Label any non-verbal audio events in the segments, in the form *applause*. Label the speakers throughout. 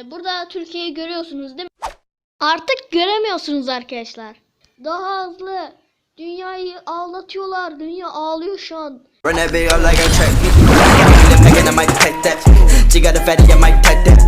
Speaker 1: Ee, burada Türkiye'yi görüyorsunuz değil mi? Artık göremiyorsunuz arkadaşlar. Daha hızlı. Dünyayı ağlatıyorlar. Dünya ağlıyor şu an.
Speaker 2: Pack. She got a fatty, I might take that.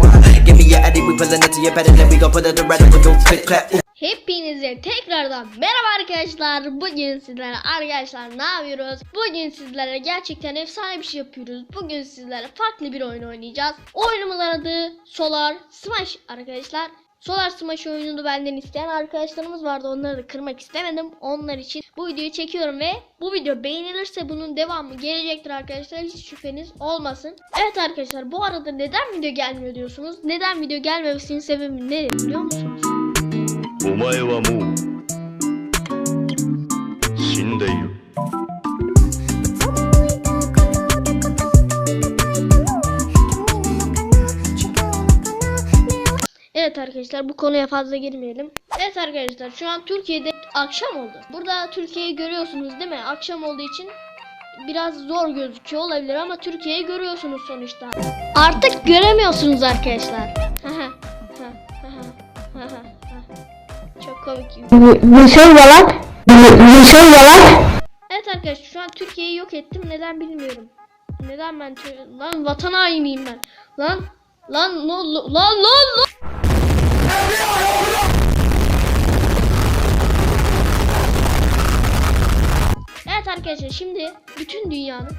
Speaker 2: Give me your addy, we pulling it to your and then we gon' put it around and we gon' click clap.
Speaker 1: Hepinize tekrardan merhaba arkadaşlar. Bugün sizlere arkadaşlar ne yapıyoruz? Bugün sizlere gerçekten efsane bir şey yapıyoruz. Bugün sizlere farklı bir oyun oynayacağız. Oyunumuzun adı Solar Smash arkadaşlar. Solar Smash oyununu benden isteyen arkadaşlarımız vardı. Onları da kırmak istemedim. Onlar için bu videoyu çekiyorum ve bu video beğenilirse bunun devamı gelecektir arkadaşlar. Hiç şüpheniz olmasın. Evet arkadaşlar bu arada neden video gelmiyor diyorsunuz? Neden video gelmemesinin sebebi ne biliyor musunuz?
Speaker 3: お前はもう死んでいる
Speaker 1: Evet arkadaşlar bu konuya fazla girmeyelim. Evet arkadaşlar şu an Türkiye'de akşam oldu. Burada Türkiye'yi görüyorsunuz değil mi? Akşam olduğu için biraz zor gözüküyor olabilir ama Türkiye'yi görüyorsunuz sonuçta. Artık göremiyorsunuz arkadaşlar. *laughs* komik.
Speaker 4: Mesaj yalan. Mesaj yalan.
Speaker 1: Evet arkadaşlar şu an Türkiye'yi yok ettim. Neden bilmiyorum. Neden ben lan vatan hainiyim ben. Lan lan oldu? Lan lan lan. Evet arkadaşlar şimdi bütün dünyanın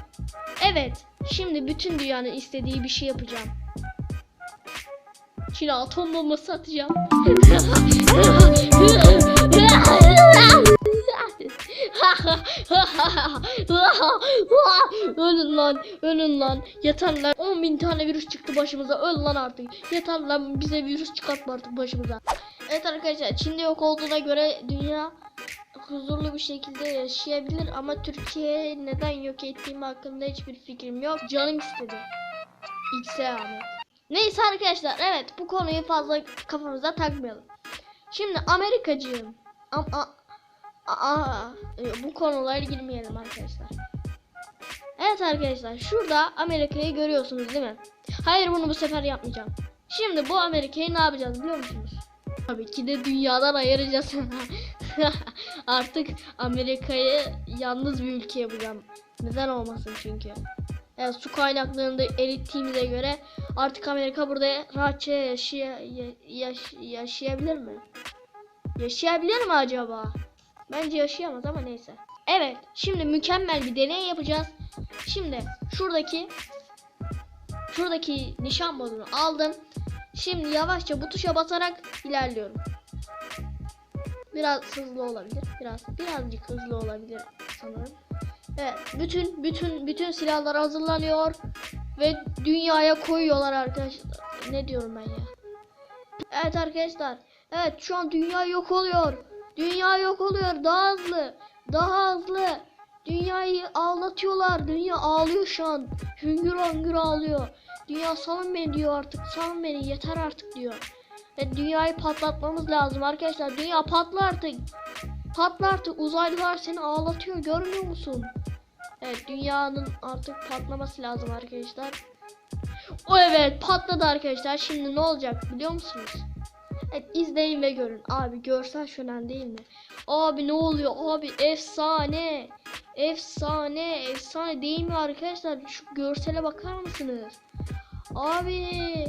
Speaker 1: evet şimdi bütün dünyanın istediği bir şey yapacağım. Çin'e atom bombası atacağım. ölün lan, ölün lan. Yeter lan. 10 bin tane virüs çıktı başımıza. Öl lan artık. Yeter lan bize virüs çıkartma artık başımıza. Evet arkadaşlar Çin'de yok olduğuna göre dünya huzurlu bir şekilde yaşayabilir ama Türkiye neden yok ettiğim hakkında hiçbir fikrim yok. Canım istedi. X'e yani. Neyse arkadaşlar evet bu konuyu fazla kafamıza takmayalım. Şimdi Amerikacıyım. Am a, a, e, bu konulara girmeyelim arkadaşlar. Evet arkadaşlar şurada Amerika'yı görüyorsunuz değil mi? Hayır bunu bu sefer yapmayacağım. Şimdi bu Amerika'yı ne yapacağız biliyor musunuz? Tabii ki de dünyadan ayıracağız. *laughs* Artık Amerika'yı yalnız bir ülke yapacağım. Neden olmasın çünkü. Evet, su kaynaklarını da erittiğimize göre artık Amerika burada rahatça yaşaya, ya- yaş- yaşayabilir mi? Yaşayabilir mi acaba? Bence yaşayamaz ama neyse. Evet, şimdi mükemmel bir deney yapacağız. Şimdi şuradaki şuradaki nişan modunu aldım. Şimdi yavaşça bu tuşa basarak ilerliyorum. Biraz hızlı olabilir. Biraz birazcık hızlı olabilir sanırım. Evet, bütün bütün bütün silahlar hazırlanıyor ve dünyaya koyuyorlar arkadaşlar. Ne diyorum ben ya? Evet arkadaşlar. Evet şu an dünya yok oluyor. Dünya yok oluyor. Daha hızlı. Daha hızlı. Dünyayı ağlatıyorlar. Dünya ağlıyor şu an. Hüngür hüngür ağlıyor. Dünya salın beni diyor artık. Salın beni yeter artık diyor. Ve dünyayı patlatmamız lazım arkadaşlar. Dünya patla artık. Patla artık. Uzaylılar seni ağlatıyor. Görmüyor musun? Evet dünyanın artık patlaması lazım arkadaşlar. O evet patladı arkadaşlar. Şimdi ne olacak biliyor musunuz? Evet izleyin ve görün. Abi görsel şölen değil mi? Abi ne oluyor? Abi efsane. Efsane. Efsane değil mi arkadaşlar? Şu görsele bakar mısınız? Abi.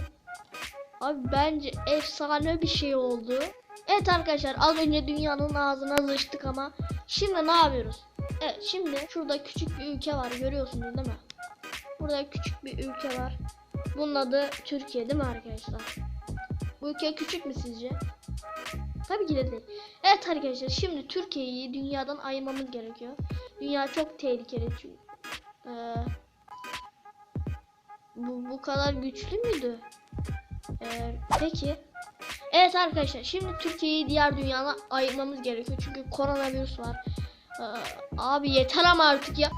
Speaker 1: Abi bence efsane bir şey oldu. Evet arkadaşlar az önce dünyanın ağzına sıçtık ama şimdi ne yapıyoruz? Evet şimdi şurada küçük bir ülke var görüyorsunuz değil mi? Burada küçük bir ülke var. Bunun adı Türkiye değil mi arkadaşlar? Bu ülke küçük mü sizce? Tabii ki de değil. Evet arkadaşlar şimdi Türkiye'yi dünyadan ayırmamız gerekiyor. Dünya çok tehlikeli çünkü. Ee, bu, bu kadar güçlü müydü? Ee, peki. Evet arkadaşlar şimdi Türkiye'yi diğer dünyadan ayırmamız gerekiyor. Çünkü koronavirüs var. Abi yeter ama artık ya.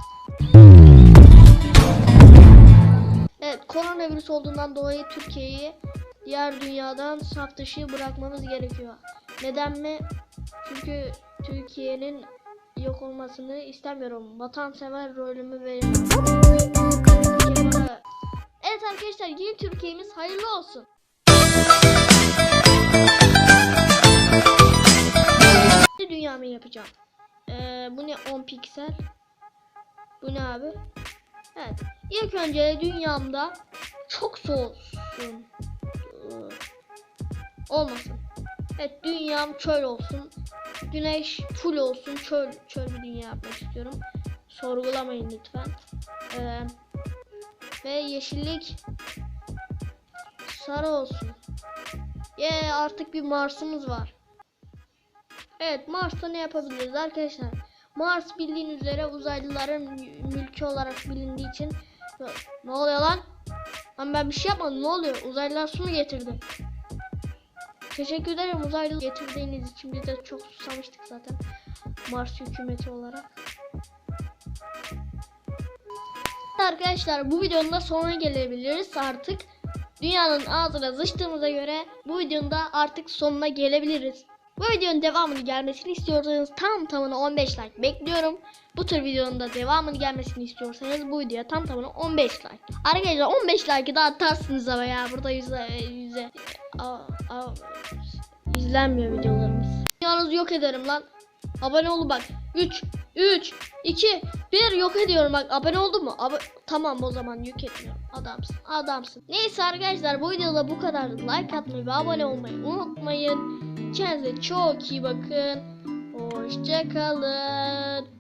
Speaker 1: Evet koronavirüs olduğundan dolayı Türkiye'yi diğer dünyadan saf dışı bırakmamız gerekiyor. Neden mi? Çünkü Türkiye'nin yok olmasını istemiyorum. Vatansever rolümü veriyorum. Evet arkadaşlar yeni Türkiye'miz hayırlı olsun. Dünyamı yapacağım. Ee, bu ne 10 piksel? Bu ne abi? Evet. İlk önce dünyamda çok soğuksun. Ee, Olmasın. Evet dünyam çöl olsun. Güneş full olsun. Çöl çöl bir dünya yapmak istiyorum. Sorgulamayın lütfen. Ee, ve yeşillik sarı olsun. Ye artık bir Mars'ımız var. Evet Mars'ta ne yapabiliriz arkadaşlar? Mars bildiğin üzere uzaylıların mü- mülkü olarak bilindiği için ne oluyor lan? Lan ben bir şey yapmadım ne oluyor? Uzaylılar su mu getirdi? Teşekkür ederim uzaylı getirdiğiniz için biz de çok susamıştık zaten. Mars hükümeti olarak. Arkadaşlar bu videonun da sonuna gelebiliriz artık. Dünyanın ağzına sıçtığımıza göre bu videonun da artık sonuna gelebiliriz. Bu videonun devamını gelmesini istiyorsanız tam tamına 15 like bekliyorum. Bu tür videonun da devamını gelmesini istiyorsanız bu videoya tam tamına 15 like. Arkadaşlar 15 like'ı da atarsınız ama ya burada yüze, yüze izlenmiyor videolarımız. Dünyanızı yok ederim lan. Abone olun bak. 3 3 2 1 yok ediyorum bak. Abone oldun mu? Abo tamam o zaman yok etmiyorum. Adamsın. Adamsın. Neyse arkadaşlar bu videoda bu kadar. Like atmayı ve abone olmayı unutmayın. Kendinize çok iyi bakın. Hoşçakalın.